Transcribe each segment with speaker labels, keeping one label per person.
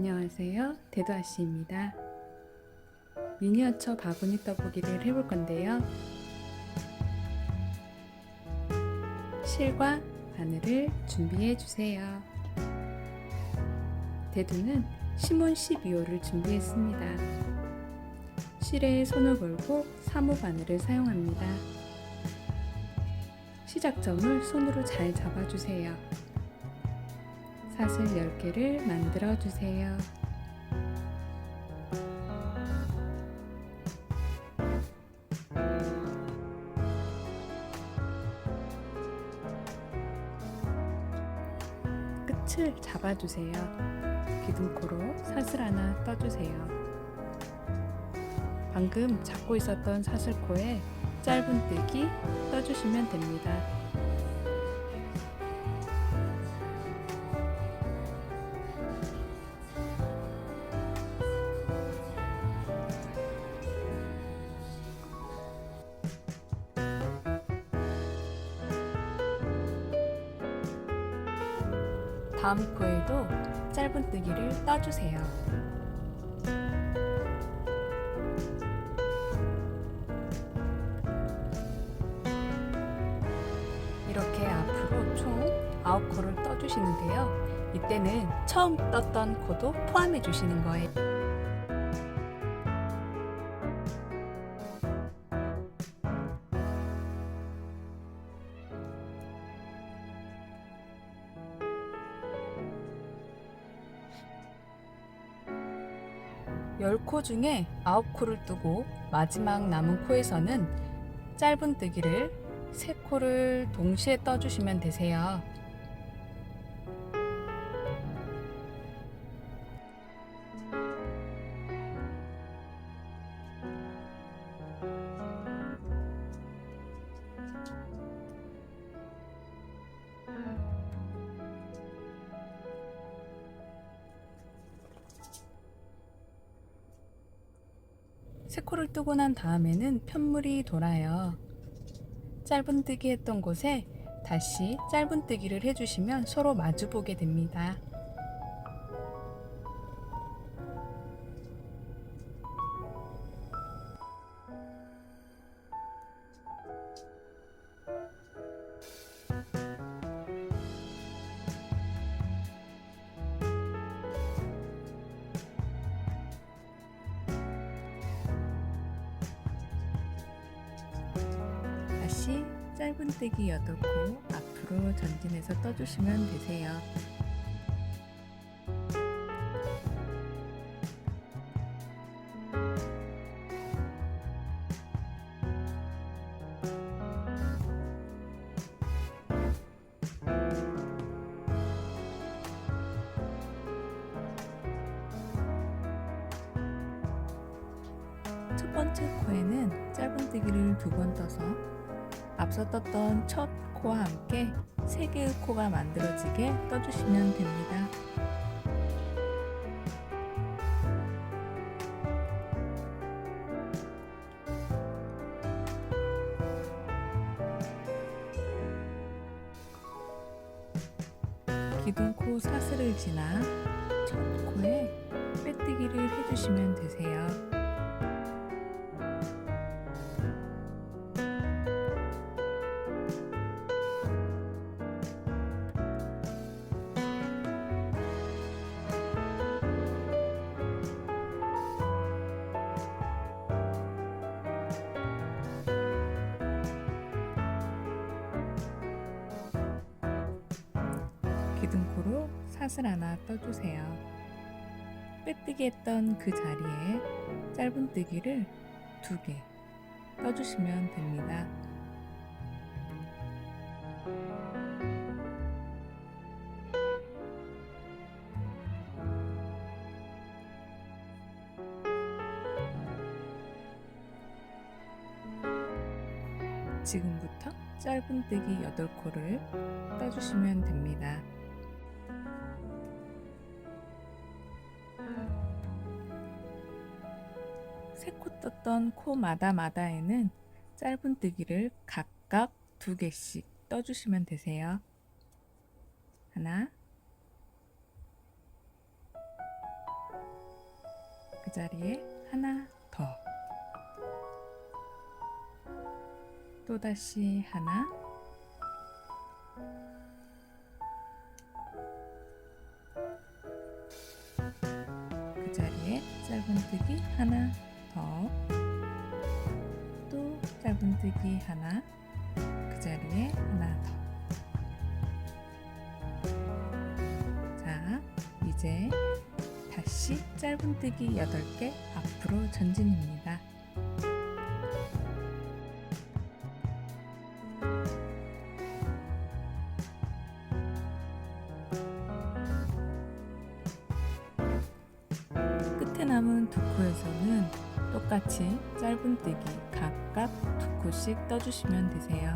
Speaker 1: 안녕하세요. 대도아씨입니다. 미니어처 바구니 떠보기를 해볼 건데요. 실과 바늘을 준비해 주세요. 대두는 시몬 12호를 준비했습니다. 실에 손을 걸고 사무 바늘을 사용합니다. 시작점을 손으로 잘 잡아주세요. 사슬 10개를 만들어 주세요. 끝을 잡아주세요. 기둥코로 사슬 하나 떠주세요. 방금 잡고 있었던 사슬코에 짧은 뜨기 떠주시면 됩니다. 다음 코에도 짧은뜨기를 떠주세요. 이렇게 앞으로 총 9코를 떠주시는데요. 이때는 처음 떴던 코도 포함해 주시는 거예요. 열코 중에 아홉 코를 뜨고 마지막 남은 코에서는 짧은 뜨기를 세 코를 동시에 떠주시면 되세요. 세 코를 뜨고 난 다음에는 편물이 돌아요. 짧은뜨기 했던 곳에 다시 짧은뜨기를 해주시면 서로 마주보게 됩니다. 짧은뜨기 8코 앞으로 전진해서 떠주시면 되세요. 첫 번째 코에는 짧은뜨기를 두 번 떠서 앞서 떴던 첫 코와 함께 세 개의 코가 만들어지게 떠주시면 됩니다. 기둥코로 사슬 하나 떠주세요. 빼뜨기 했던 그 자리에 짧은뜨기를 두 개 떠주시면 됩니다. 지금부터 짧은뜨기 8코를 떠주시면 됩니다. 세코 떴던 코 마다마다에는 짧은뜨기를 각각 두 개씩 떠주시면 되세요. 하나, 자리에 하나 더. 또다시 하나. 그 자리에 짧은뜨기 하나 더. 또 짧은뜨기 하나. 그 자리에 하나 더. 자, 이제 다시 짧은뜨기 8개 앞으로 전진입니다. 남은 두 코에서는 똑같이 짧은뜨기 각각 두 코씩 떠주시면 되세요.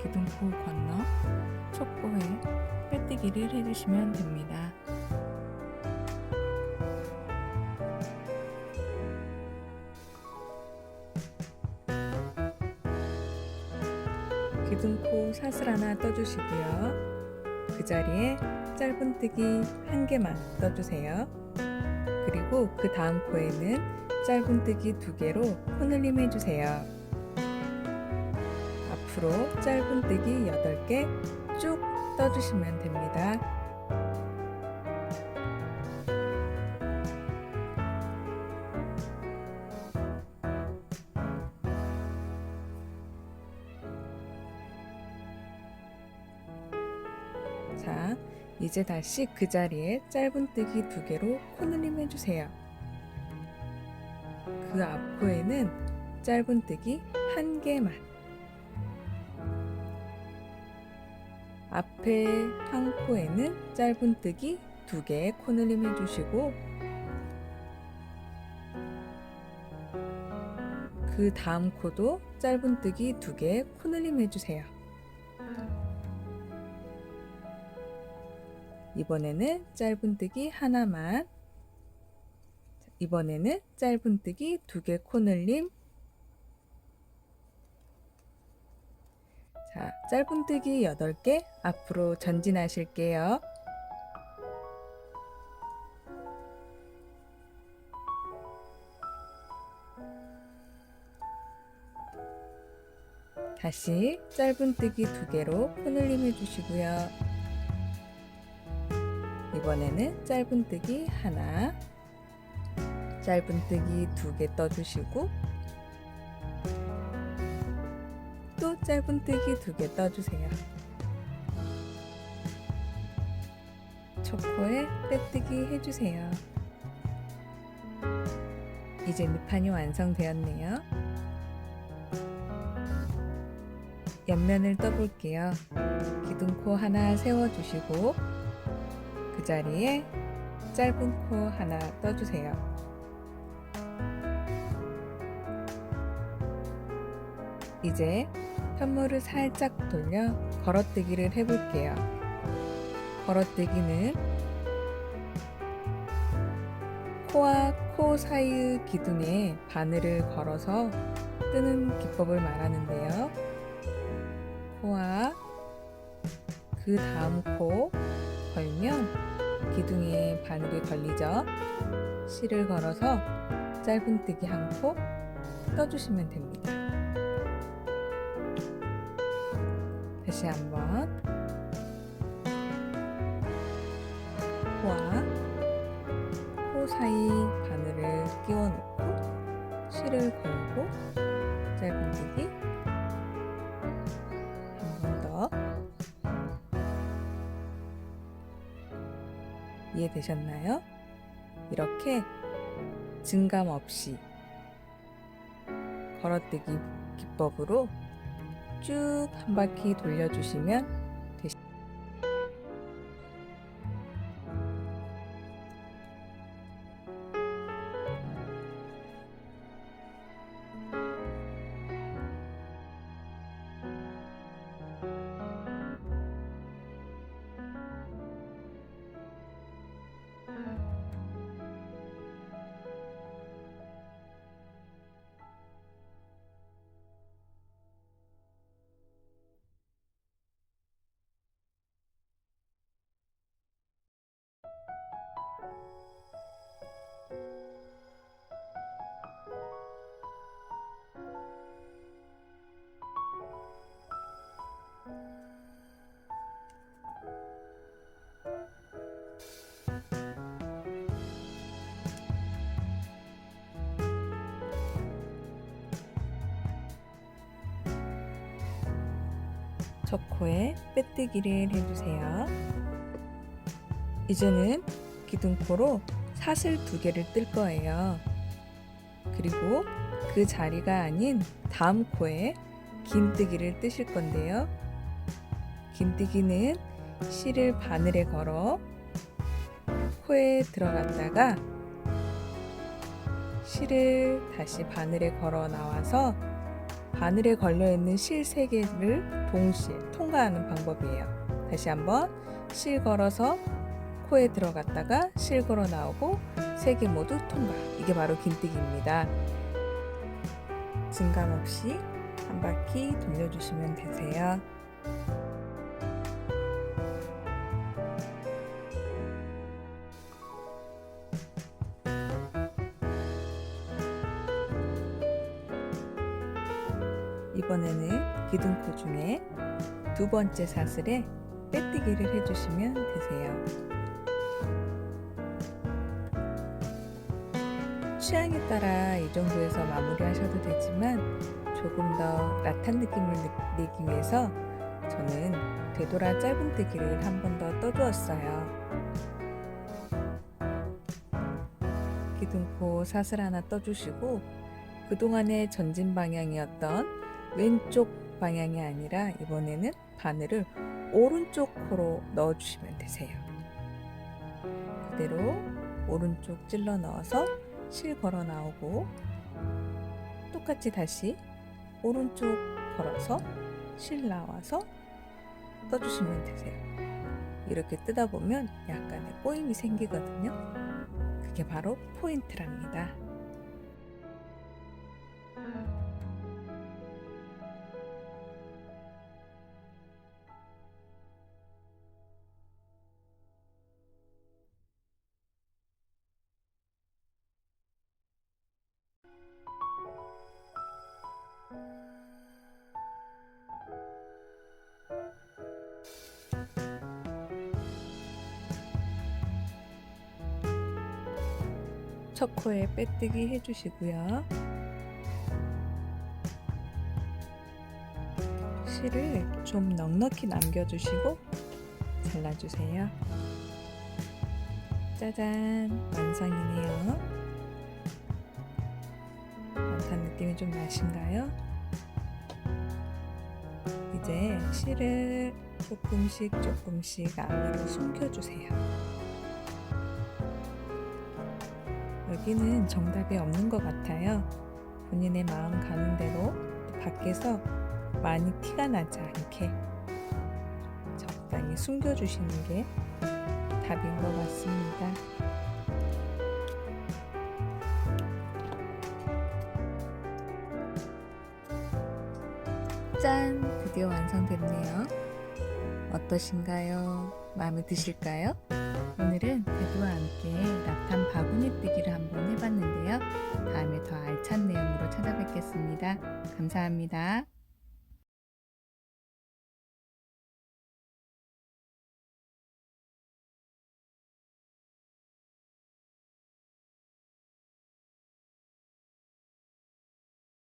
Speaker 1: 기둥코 건너 촉보에 빼뜨기를 해주시면 됩니다. 사슬 하나 떠주시고요. 그 자리에 짧은뜨기 한 개만 떠주세요. 그리고 그 다음 코에는 짧은뜨기 두 개로 코늘림 해주세요. 앞으로 짧은뜨기 8개 쭉 떠주시면 됩니다. 이제 다시 그 자리에 짧은뜨기 두 개로 코늘림 해주세요. 그 앞코에는 짧은뜨기 한 개만. 앞에 한 코에는 짧은뜨기 두개 코늘림 해주시고 그 다음 코도 짧은뜨기 두개 코늘림 해주세요. 이번에는 짧은뜨기 하나만 이번에는 짧은뜨기 두 개 코늘림 자, 짧은뜨기 8개 앞으로 전진하실게요. 다시 짧은뜨기 두 개로 코늘림 해주시고요. 이번에는 짧은뜨기 하나, 짧은뜨기 두 개 떠주시고 또 짧은뜨기 두 개 떠주세요. 초코에 빼뜨기 해주세요. 이제 밑판이 완성되었네요. 옆면을 떠볼게요. 기둥코 하나 세워주시고 그 자리에 짧은 코 하나 떠주세요. 이제 편물을 살짝 돌려 걸어뜨기를 해볼게요. 걸어뜨기는 코와 코 사이 기둥에 바늘을 걸어서 뜨는 기법을 말하는데요. 코와 그 다음 코 걸면 기둥에 바늘이 걸리죠. 실을 걸어서 짧은뜨기 한 코 떠주시면 됩니다. 다시 한번 코와 코 사이 바늘을 끼워 놓고 실을 걸고 짧은뜨기 한 번 더 이해되셨나요? 이렇게 증감 없이 걸어뜨기 기법으로 쭉 한 바퀴 돌려주시면 적코에 빼뜨기를 해주세요. 이제는 기둥코로 사슬 두 개를 뜰 거예요. 그리고 그 자리가 아닌 다음 코에 긴뜨기를 뜨실 건데요. 긴뜨기는 실을 바늘에 걸어 코에 들어갔다가 실을 다시 바늘에 걸어 나와서 바늘에 걸려 있는 실 세 개를 동시에 통과하는 방법이에요. 다시 한번 실 걸어서 코에 들어갔다가 실 걸어 나오고 세 개 모두 통과. 이게 바로 긴뜨기입니다. 증감 없이 한 바퀴 돌려주시면 되세요. 이번에는 기둥코 중에 두 번째 사슬에 빼뜨기를 해주시면 되세요. 취향에 따라 이 정도에서 마무리하셔도 되지만 조금 더 라탄 느낌을 느- 내기 위해서 저는 되돌아 짧은뜨기를 한 번 더 떠주었어요. 기둥코 사슬 하나 떠주시고 그동안의 전진 방향이었던 왼쪽 방향이 아니라 이번에는 바늘을 오른쪽 코로 넣어주시면 되세요. 그대로 오른쪽 찔러 넣어서 실 걸어 나오고 똑같이 다시 오른쪽 걸어서 실 나와서 떠주시면 되세요. 이렇게 뜨다 보면 약간의 꼬임이 생기거든요. 그게 바로 포인트랍니다. 첫 코에 빼뜨기 해주시고요. 실을 좀 넉넉히 남겨주시고 잘라주세요. 짜잔 완성이네요. 완탄 느낌이 좀 나신가요? 이제 실을 조금씩 조금씩 안으로 숨겨주세요. 여기는 정답이 없는 것 같아요. 본인의 마음 가는 대로 또 밖에서 많이 티가 나지 않게 적당히 숨겨주시는 게 답인 것 같습니다. 짠! 드디어 완성됐네요. 어떠신가요? 마음에 드실까요? 오늘은 대두와 함께 라탄 바구니 뜨기를 한번 해봤는데요. 다음에 더 알찬 내용으로 찾아뵙겠습니다. 감사합니다.